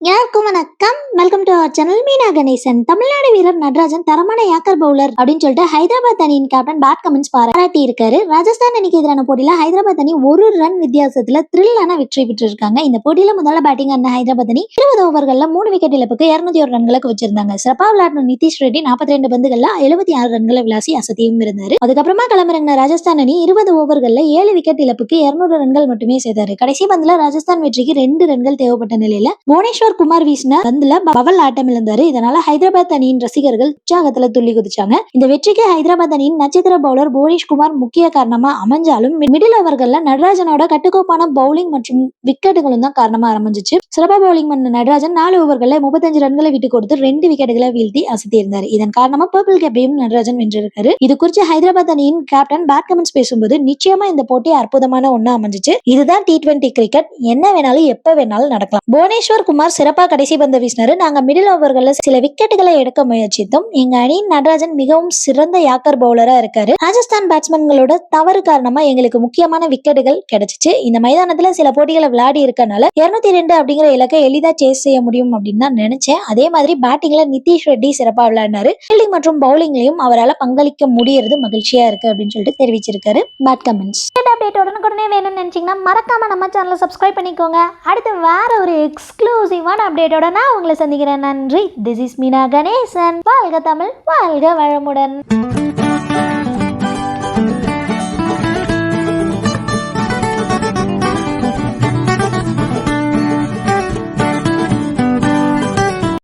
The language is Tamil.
எல்லாருக்கும் வணக்கம். Welcome to our channel Meena Ganesan. Tamil Nadu வீரர் நடராஜன் தரமான யாக்கர் பவுலர் அப்படின்னு சொல்லிட்டு ஹைதராபாத் அணியின் கேப்டன் பேட் கமெண்ட்ஸ் பாராட்டி இருக்காரு. ராஜஸ்தான் அணிக்கு எதிரான போட்டியில ஹைதராபாத் அணி ஒரு ரன் வித்தியாசத்துல த்ரில்லான வெற்றி பெற்றிருக்காங்க. இந்த போட்டியில முதல்ல பேட்டிங் ஆன ஹைதராபாத் அணி இருபது ஓவர்கள்ல மூணு விக்கெட் இழப்புக்கு இருநூத்தி ஒரு ரன்களுக்கு வச்சிருந்தாங்க சிறப்பா விளையாடின நிதிஷ் ரெட்டி நாற்பத்தி ரெண்டு பந்துகள்ல எழுபத்தி ஆறு ரன்களை விளாசி அசத்தியும் இருந்தாரு. அதுக்கப்புறமா களமிறங்கின ராஜஸ்தான் அணி இருபது ஓவர்கள்ல ஏழு விக்கெட் இழப்புக்கு இருநூறு ரன்கள் மட்டுமே செய்தாரு. கடைசி பந்துல ராஜஸ்தான் வெற்றிக்கு ரெண்டு ரன்கள் தேவைப்பட்ட நிலையில புவனேஸ்வர் குமார் வீசின பந்துல பவல் ஆட்டம் இழந்தாரு. இதனால ஹைதராபாத் அணியின் ரசிகர்கள் உற்சாகத்துல துள்ளி குதிச்சாங்க. இந்த வெற்றிக்கு ஹைதராபாத் அணியின் நட்சத்திர பவுலர் புவனேஷ்குமார் முக்கிய காரணமா அமைஞ்சாலும் மிடில் ஓவர்கள்ல நடராஜனோட கட்டுக்கோப்பான பவுலிங் மற்றும் விக்கெட்டுகளும் தான் காரணமா அமைஞ்சிச்சு. சிறப்பா பவுலிங் பண்ண நடராஜன் நாலு ஓவர்கள்ல முப்பத்தஞ்சு ரன்களை விட்டு கொடுத்து ரெண்டு விக்கெட்டுகளை வீழ்த்தி அசத்தி இருந்தார் இதன் காரணமா பர்பிள் கேப்பையும் நடராஜன் வென்றிருக்காரு. இது குறித்து ஹைதராபாத் அணியின் கேப்டன் பேட் கமெண்ட்ஸ் பேசும்போது நிச்சயமா இந்த போட்டி அற்புதமான ஒண்ணா அமைஞ்சிச்சு. இதுதான் டி டுவெண்டி கிரிக்கெட் என்ன வேணாலும் எப்ப வேணாலும் நடக்கலாம். புவனேஸ்வர் குமார் சிறப்பாக கடைசி பந்து வீசினாரு. நாங்கள் மிடில் ஓவர்களில் சில விக்கெட்டுகளை எடுக்க முயற்சித்தோம். எங்க அணியின் நடராஜன் மிகவும் சிறந்த யாக்கர் பவுலரா இருக்காரு. ராஜஸ்தான் பேட்ஸ்மேன்களோட தவறு காரணமா எங்களுக்கு முக்கியமான விக்கெட்டுகள் கிடைச்சிச்சு. இந்த மைதானத்துல சில போட்டிகளை விளையாடி இருக்கனால இருநூத்தி ரெண்டு அப்படிங்கிற இலக்கை எளிதா சேஸ் செய்ய முடியும் அப்படின்னு தான் நினைச்சேன். அதே மாதிரி பேட்டிங்ல நிதிஷ் ரெட்டி சிறப்பா விளையாடினாரு. ஃபீல்டிங் மற்றும் பவுலிங்லயும் அவரால் பங்களிக்க முடியறது மகிழ்ச்சியா இருக்கு அப்படின்னு சொல்லிட்டு தெரிவிச்சிருக்காரு. பேட் கமெண்ட்ஸ் அப்டேட் உடனுக்குடனே வேணும்னு நினைச்சீங்கன்னா மறக்காம நம்ம சேனலை சப்ஸ்கிரைப் பண்ணிக்கோங்க. அடுத்து வேற ஒரு எக்ஸ்க்ளூசிவ் முக்கியமான அப்டேட்டோட நான் உங்களை சந்திக்கிறேன். நன்றி. This is Meena Ganesan. வாழ்க தமிழ் வாழ்க வளமுடன்.